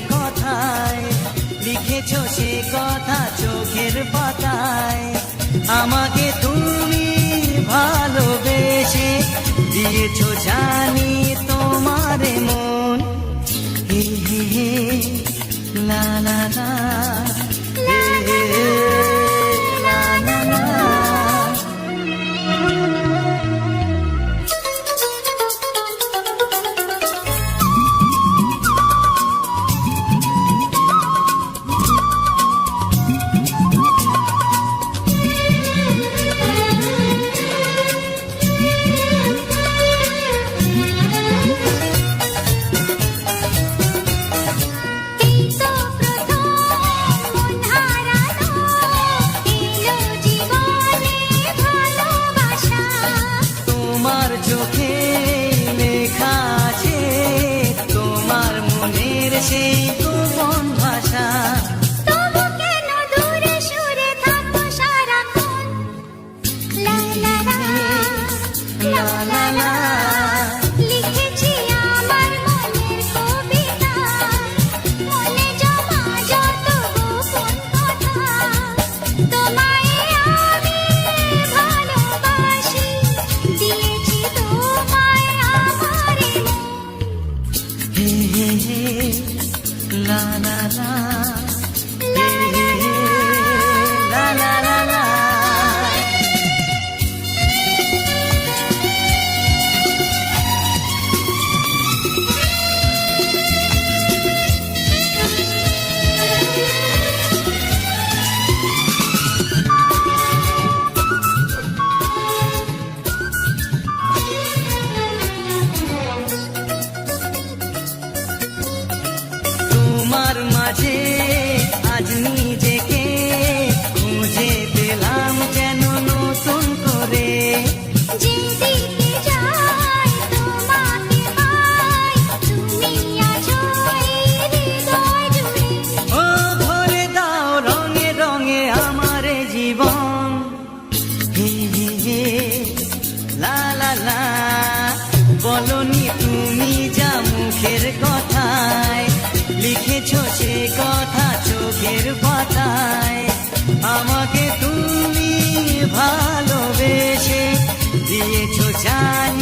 কথায়, লিখেছ সে কথা চোখের পাতায়। আমাকে তুমি ভালোবেসে দিয়েছ জানি তোমার মন। হে হে, লা লা লা। তোমার চোখে লেখা আছে তোমার মনের সেই লা la la হে লা লা লা বলনি, তুমি যা মুখের কথায়, লিখেছো সে কথা চোখের পাতায়। আমাকে তুমি ভালোবেসে দিয়েছ চাই